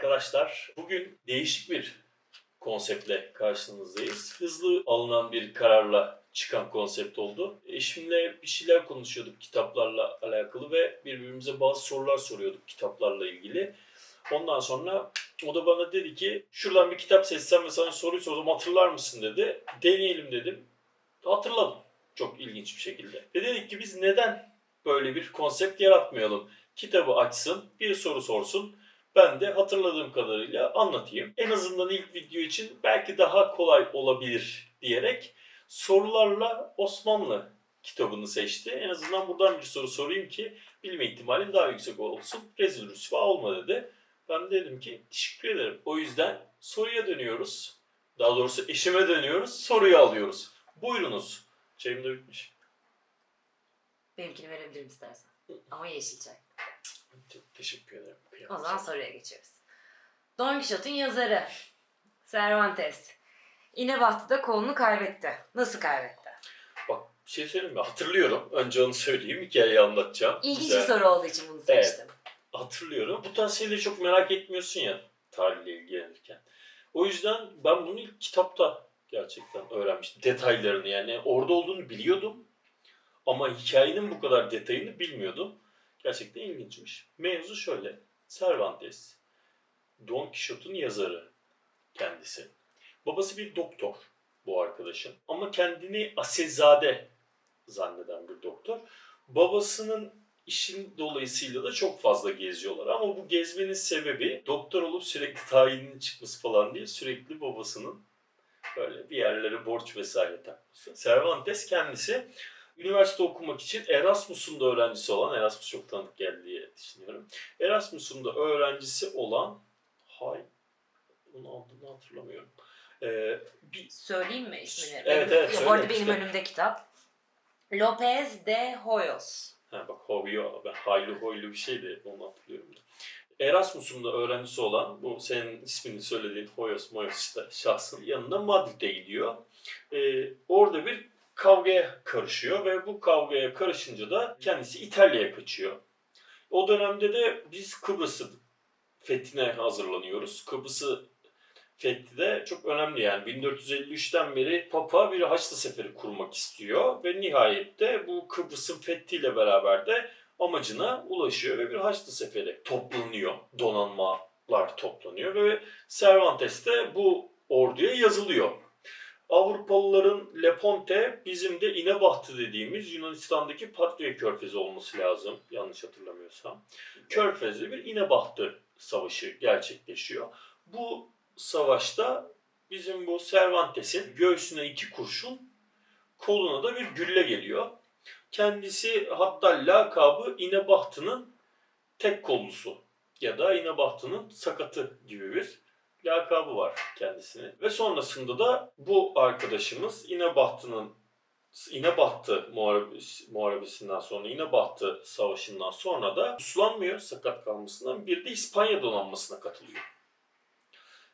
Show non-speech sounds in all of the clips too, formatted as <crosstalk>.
arkadaşlar. Bugün değişik bir konseptle karşınızdayız. Hızlı alınan bir kararla çıkan konsept oldu. Eşimle bir şeyler konuşuyorduk kitaplarla alakalı ve birbirimize bazı sorular soruyorduk kitaplarla ilgili. Ondan sonra o da bana dedi ki şuradan bir kitap seçsem ve sana soruyu sorsam hatırlar mısın dedi. Deneyelim dedim. Hatırladım. Çok ilginç bir şekilde. Ve dedik ki biz neden böyle bir konsept yaratmayalım? Kitabı açsın, bir soru sorsun. Ben de hatırladığım kadarıyla anlatayım. En azından ilk video için belki daha kolay olabilir diyerek sorularla Osmanlı kitabını seçti. En azından buradan bir soru sorayım ki bilme ihtimalin daha yüksek olsun. Rezil rüsva olma dedi. Ben de dedim ki teşekkür ederim. O yüzden soruya dönüyoruz. Daha doğrusu eşime dönüyoruz. Soruyu alıyoruz. Buyurunuz. Çayım da bitmiş. Benimkini verebilirim istersen. Ama yeşil çay. Teşekkür ederim. O zaman soruya geçiyoruz. Don Quixote'un yazarı Cervantes. İnebahtı'da kolunu kaybetti. Nasıl kaybetti? Bak bir şey söyleyeyim mi? Hatırlıyorum. Önce onu söyleyeyim. Hikayeyi anlatacağım. İlginç Güzel. bir soru olduğu için bunu Evet. seçtim. Hatırlıyorum. Bu tarz şeyleri çok merak etmiyorsun ya tarihle ilgilenirken. O yüzden ben bunu ilk kitapta gerçekten öğrenmiştim. Detaylarını yani orada olduğunu biliyordum. Ama hikayenin bu kadar detayını bilmiyordum. Gerçekten ilginçmiş. Mevzu şöyle. Cervantes, Don Quixote'un yazarı kendisi. Babası bir doktor bu arkadaşın. Ama kendini asilzade zanneden bir doktor. Babasının işin dolayısıyla da çok fazla geziyorlar. Ama bu gezmenin sebebi doktor olup sürekli tayinin çıkması falan değil. Sürekli babasının böyle bir yerlere borç vesaire takması. Cervantes kendisi üniversite okumak için Erasmus'un da öğrencisi olan, Erasmus çok tanıdık geldi diye düşünüyorum. Erasmus'un da öğrencisi olan, hay, onun adını hatırlamıyorum. Ee, bir Söyleyeyim mi ismini? Evet, Benim- evet, Bu arada benim işte. önümde kitap. Lopez de Hoyos. Ha bak Hovio, ben haylı hoylu bir şeydi onu hatırlıyorum. da. Erasmus'un da öğrencisi olan bu senin ismini söylediğin Hoyos Moyos işte şahsın yanına Madrid'e gidiyor. Ee, orada bir kavgaya karışıyor ve bu kavgaya karışınca da kendisi İtalya'ya kaçıyor. O dönemde de biz Kıbrıs'ı fethine hazırlanıyoruz. Kıbrıs'ı fethi de çok önemli yani 1453'ten beri Papa bir Haçlı Seferi kurmak istiyor ve nihayette bu Kıbrıs'ın fethiyle beraber de amacına ulaşıyor ve bir Haçlı Seferi toplanıyor. Donanmalar toplanıyor ve Cervantes de bu orduya yazılıyor. Avrupalıların Leponte bizim de İnebahtı dediğimiz Yunanistan'daki Patria Körfezi olması lazım yanlış hatırlamıyorsam. Körfez'de bir İnebahtı savaşı gerçekleşiyor. Bu savaşta bizim bu Cervantes'in göğsüne iki kurşun, koluna da bir gülle geliyor. Kendisi hatta lakabı İnebahtı'nın tek kollusu ya da İnebahtı'nın sakatı gibi bir lakabı var kendisine. Ve sonrasında da bu arkadaşımız İnebahtı'nın İnebahtı muharebesi, muharebesinden sonra, İnebahtı savaşından sonra da uslanmıyor sakat kalmasından bir de İspanya donanmasına katılıyor.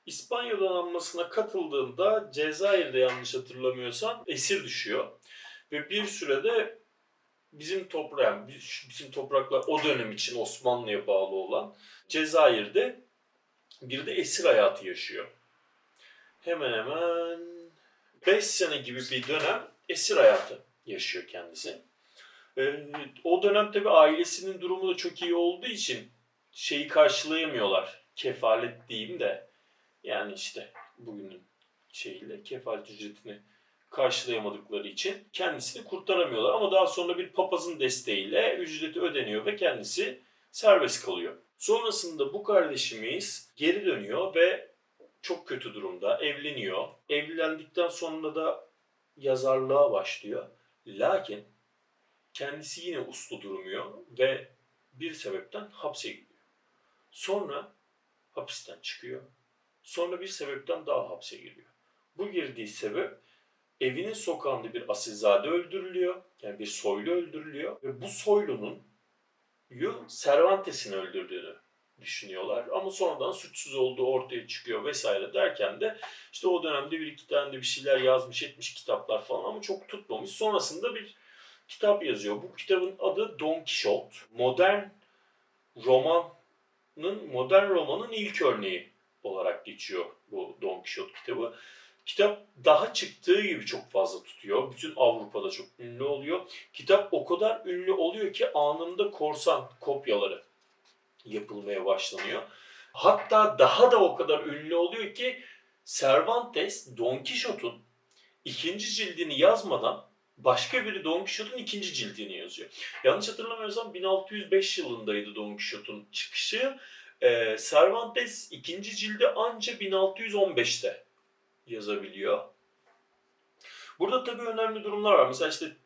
İspanya donanmasına katıldığında Cezayir'de yanlış hatırlamıyorsam esir düşüyor. Ve bir sürede bizim toprak, yani bizim topraklar o dönem için Osmanlı'ya bağlı olan Cezayir'de bir de esir hayatı yaşıyor. Hemen hemen 5 sene gibi bir dönem esir hayatı yaşıyor kendisi. Ee, o dönem tabi ailesinin durumu da çok iyi olduğu için şeyi karşılayamıyorlar. Kefalet diyeyim de yani işte bugünün şeyiyle kefalet ücretini karşılayamadıkları için kendisini kurtaramıyorlar. Ama daha sonra bir papazın desteğiyle ücreti ödeniyor ve kendisi serbest kalıyor. Sonrasında bu kardeşimiz geri dönüyor ve çok kötü durumda evleniyor. Evlendikten sonra da yazarlığa başlıyor. Lakin kendisi yine uslu durmuyor ve bir sebepten hapse giriyor. Sonra hapisten çıkıyor. Sonra bir sebepten daha hapse giriyor. Bu girdiği sebep evinin sokağında bir asilzade öldürülüyor. Yani bir soylu öldürülüyor. Ve bu soylunun Cervantes'in öldürdüğünü düşünüyorlar. Ama sonradan suçsuz olduğu ortaya çıkıyor vesaire derken de işte o dönemde bir iki tane de bir şeyler yazmış etmiş kitaplar falan ama çok tutmamış. Sonrasında bir kitap yazıyor. Bu kitabın adı Don Quixote. Modern roman Quixote'nın modern romanın ilk örneği olarak geçiyor bu Don Quixote kitabı. Kitap daha çıktığı gibi çok fazla tutuyor. Bütün Avrupa'da çok ünlü oluyor. Kitap o kadar ünlü oluyor ki anında korsan kopyaları yapılmaya başlanıyor. Hatta daha da o kadar ünlü oluyor ki Cervantes Don Quixote'un ikinci cildini yazmadan başka biri Don Quixote'un ikinci cildini yazıyor. Yanlış hatırlamıyorsam 1605 yılındaydı Don Quixote'un çıkışı. Ee, Cervantes ikinci cildi anca 1615'te yazabiliyor. Burada tabii önemli durumlar var. Mesela işte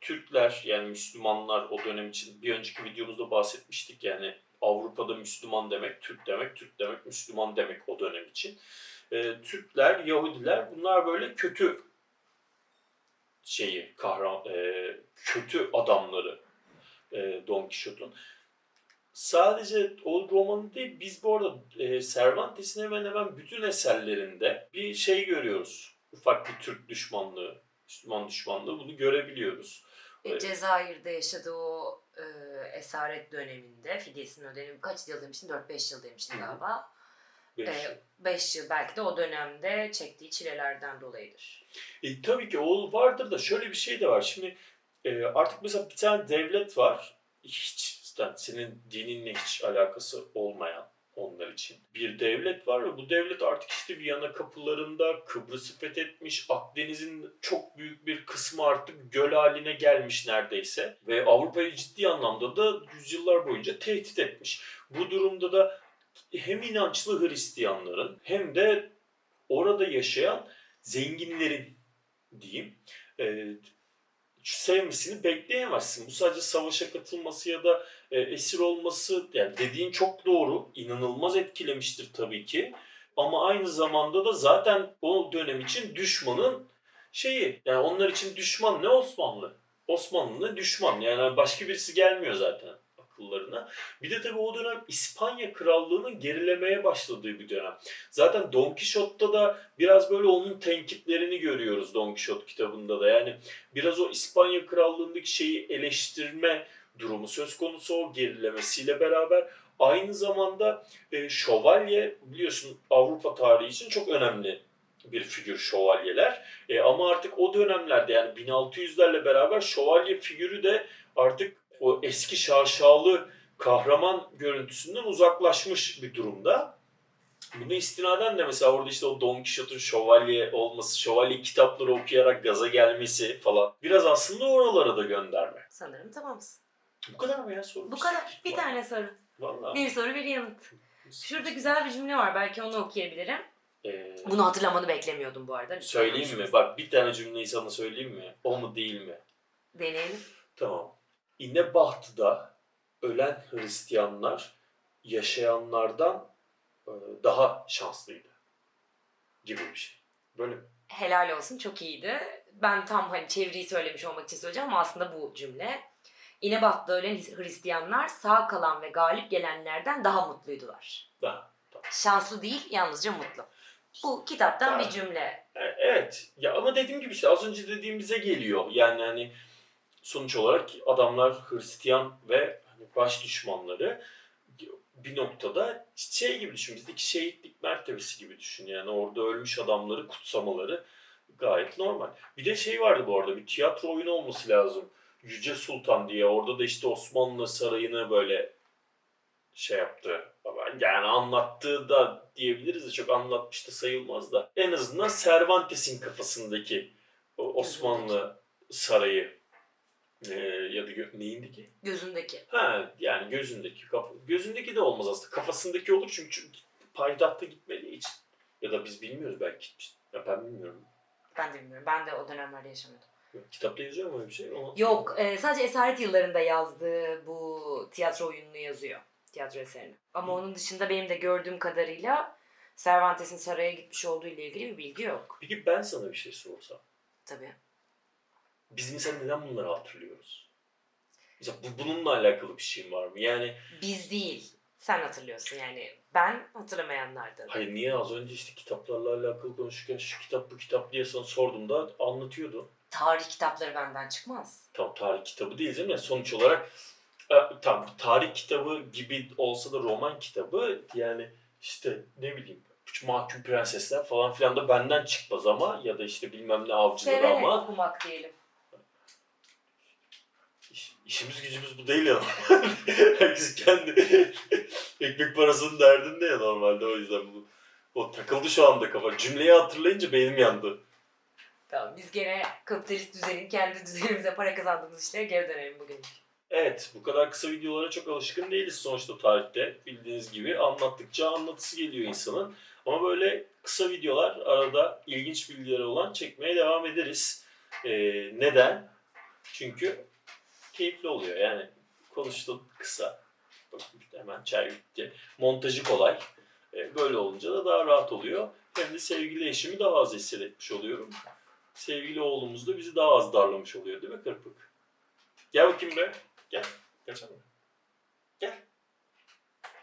Türkler yani Müslümanlar o dönem için bir önceki videomuzda bahsetmiştik yani Avrupa'da Müslüman demek Türk demek, Türk demek Müslüman demek o dönem için. Ee, Türkler, Yahudiler bunlar böyle kötü şeyi kahraman e, kötü adamları e, Don Quixote'un. Sadece o romanı değil biz bu arada e, Cervantes'in hemen hemen bütün eserlerinde bir şey görüyoruz. Ufak bir Türk düşmanlığı, Müslüman düşmanlığı bunu görebiliyoruz. E. Cezayir'de yaşadığı o e, esaret döneminde, fidyesini ödemi kaç yıl demiştin? 4-5 yıl demiştin Hı hı. galiba. Beş E, 5 yıl belki de o dönemde çektiği çilelerden dolayıdır. E, tabii ki o vardır da şöyle bir şey de var. Şimdi e, artık mesela bir tane devlet var. Hiç yani senin dininle hiç alakası olmayan onlar için. Bir devlet var ve bu devlet artık işte Viyana kapılarında Kıbrıs'ı fethetmiş. Akdeniz'in çok büyük bir kısmı artık göl haline gelmiş neredeyse. Ve Avrupa'yı ciddi anlamda da yüzyıllar boyunca tehdit etmiş. Bu durumda da hem inançlı Hristiyanların hem de orada yaşayan zenginlerin diyeyim e, sevmesini bekleyemezsin. Bu sadece savaşa katılması ya da e, esir olması yani dediğin çok doğru. inanılmaz etkilemiştir tabii ki. Ama aynı zamanda da zaten o dönem için düşmanın şeyi yani onlar için düşman ne Osmanlı? Osmanlı ne düşman yani başka birisi gelmiyor zaten akıllarına. Bir de tabii o dönem İspanya Krallığı'nın gerilemeye başladığı bir dönem. Zaten Don Quixote'da da biraz böyle onun tenkitlerini görüyoruz Don Quixote kitabında da. Yani biraz o İspanya Krallığı'ndaki şeyi eleştirme durumu söz konusu o gerilemesiyle beraber. Aynı zamanda e, şövalye biliyorsun Avrupa tarihi için çok önemli bir figür şövalyeler. E, ama artık o dönemlerde yani 1600'lerle beraber şövalye figürü de artık o eski şaşalı kahraman görüntüsünden uzaklaşmış bir durumda. Bunu istinaden de mesela orada işte o Don Quixote'un şövalye olması, şövalye kitapları okuyarak gaza gelmesi falan. Biraz aslında oralara da gönderme. Sanırım tamamız. Bu kadar mı ya soru? Bu kadar. Bir tane soru. Vallahi. Bir soru bir yanıt. Şurada güzel bir cümle var. Belki onu okuyabilirim. Ee, Bunu hatırlamanı beklemiyordum bu arada. söyleyeyim mi? Bak bir tane cümleyi sana söyleyeyim mi? O mu değil mi? Deneyelim. Tamam. İnebahtı'da ölen Hristiyanlar yaşayanlardan e, daha şanslıydı. Gibi bir şey. Böyle mi? Helal olsun çok iyiydi. Ben tam hani çeviriyi söylemiş olmak için söyleyeceğim ama aslında bu cümle. İnebat'ta ölen Hristiyanlar sağ kalan ve galip gelenlerden daha mutluydular. Daha. Tamam. Şanslı değil, yalnızca mutlu. Bu kitaptan bir Tamam. cümle. E, Evet. Ya ama dediğim gibi işte az önce dediğimize geliyor. Yani hani sonuç olarak adamlar Hristiyan ve hani baş düşmanları bir noktada şey gibi düşün. Bizdeki şehitlik mertebesi gibi düşün. Yani orada ölmüş adamları kutsamaları gayet normal. Bir de şey vardı bu arada bir tiyatro oyunu olması lazım. Yüce Sultan diye. Orada da işte Osmanlı sarayını böyle şey yaptı. Yani anlattığı da diyebiliriz de çok anlatmış da sayılmaz da. En azından Cervantes'in kafasındaki Osmanlı sarayı e, ya da gö- neyindeki? Gözündeki. Ha yani gözündeki. Kaf- gözündeki de olmaz aslında. Kafasındaki olur çünkü, çünkü payitahta gitmediği için. Ya da biz bilmiyoruz belki. Ya ben bilmiyorum. Ben de bilmiyorum. Ben de o dönemlerde yaşamıyordum. Kitapta yazıyor mu öyle bir şey? Ama... Yok, e, sadece esaret yıllarında yazdığı bu tiyatro oyununu yazıyor. Tiyatro eserini. Ama onun dışında benim de gördüğüm kadarıyla Cervantes'in saraya gitmiş olduğu ile ilgili bir bilgi yok. Peki ben sana bir şey sorsam. Tabii. Biz mesela neden bunları hatırlıyoruz? Mesela bu, bununla alakalı bir şeyin var mı? Yani Biz değil. Sen hatırlıyorsun yani. Ben hatırlamayanlardan. hayır niye az önce işte kitaplarla alakalı konuşurken şu kitap bu kitap diye sana sorduğumda anlatıyordun. Tarih kitapları benden çıkmaz. Tam tarih kitabı değil değil mi? Sonuç olarak E, tam tarih kitabı gibi olsa da roman kitabı yani işte ne bileyim mahkum prensesler falan filan da benden çıkmaz ama ya da işte bilmem ne avcıları Severek ama okumak diyelim. iş- işimiz gücümüz bu değil ya. <laughs> Herkes kendi ekmek parasının derdinde ya normalde o yüzden bu. O takıldı şu anda kafa. Cümleyi hatırlayınca beynim yandı. Tamam biz gene kapitalist düzenin kendi düzenimize para kazandığımız işlere geri dönelim bugün. Evet, bu kadar kısa videolara çok alışkın değiliz sonuçta tarihte. Bildiğiniz gibi anlattıkça anlatısı geliyor insanın. Ama böyle kısa videolar arada ilginç bilgileri olan çekmeye devam ederiz. Ee, neden? Çünkü keyifli oluyor yani. Konuştun kısa. Bakın hemen çay bitti. Montajı kolay. Ee, böyle olunca da daha rahat oluyor. Hem de sevgili eşimi daha az hissetmiş oluyorum. Sevgili oğlumuz da bizi daha az darlamış oluyor değil mi Kırpık? Gel bakayım be. Gel. Gelsene. Gel.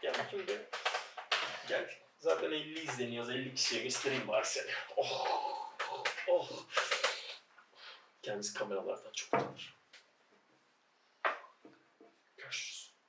Gel bakayım be. Gel. Zaten 50 izleniyoruz. 50 kişiye göstereyim bari seni. Oh. Oh. Kendisi kameralardan çok utanır.